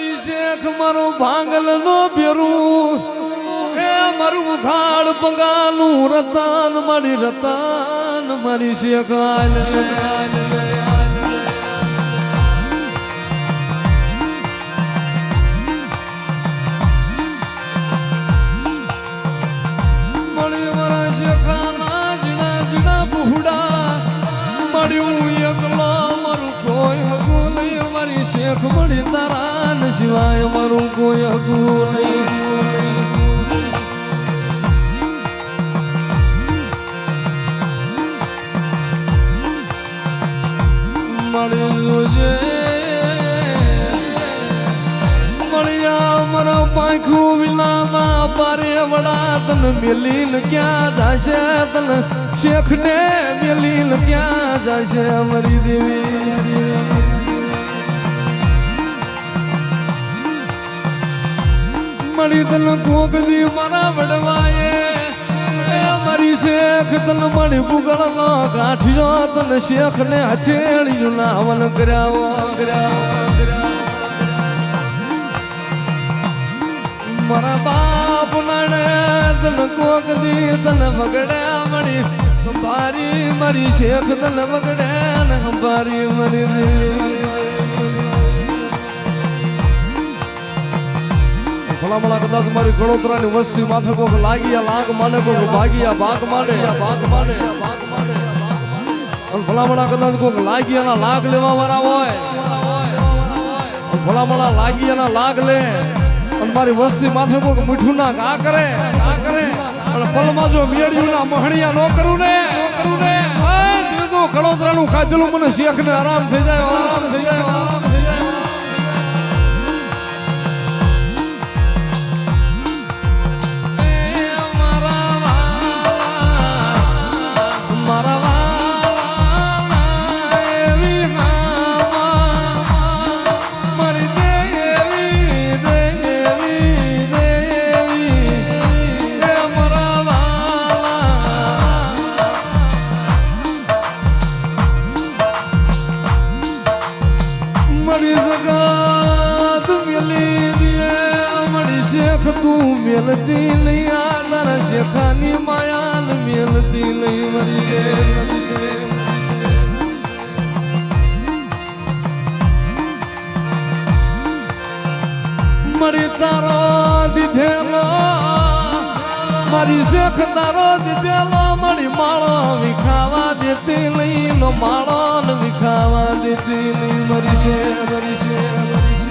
મારી શેખ મારું ભાંગલ નો ભેરું હે મારું ખાડ પગાલું રતાન, મારી રતાન, મારી શેખ આલ શેખ મળી તારા સિવાય મારું કોઈ હગું નહીં પાંખું વિનામાં પારે વડા તન મેલીન ક્યાં જાશે તન શેખને મેલીન ક્યાં જાશે અમારી દેવી મળી તન કોકદી મારા વડવાએ. મારી શેખ તન મળી બુગળ નો કાઠિયો તન શેખ ને હથેળિયું નાવન કર્યા કર્યાવો મારા બાપ નાણે તન કોક દી તન વગડે મળી બારી મારી શેખ તન વગડે ને બારી મરી દી ભલા ભલા કદાચ મારી ગણોતરાની વસ્તી માથે કોક લાગી લાગ માને, કોક ભાગી ભાગ માને. ભાગ માને અને ભલા ભલા કદાચ કોક લાગી એના લાગ લેવા વાળા હોય. અને ભલા ભલા લાગી લે. અને મારી વસ્તી માથે કોક મીઠું ના ઘા કરે. ઘા કરે અને પલમાં જો મેળ્યું ના મહણિયા નો કરું ને કરું ને કળોતરાનું ખાધેલું મને શેખ ને આરામ થઈ જાય, આરામ થઈ જાય. આરામ જગાત મેલી દિયે મરી શેખ તું મેલતી નહીં આ તારા શેખાની માયાલ મેલતી નહીં મરી શેખ મરી તારો દીધેલો, મારી શેખ તારો દીધેલો, મારી માળો વિખાવા દેતી નહીં માળો. વિખાવા દીધી મરી છે મરી છે મરી છે.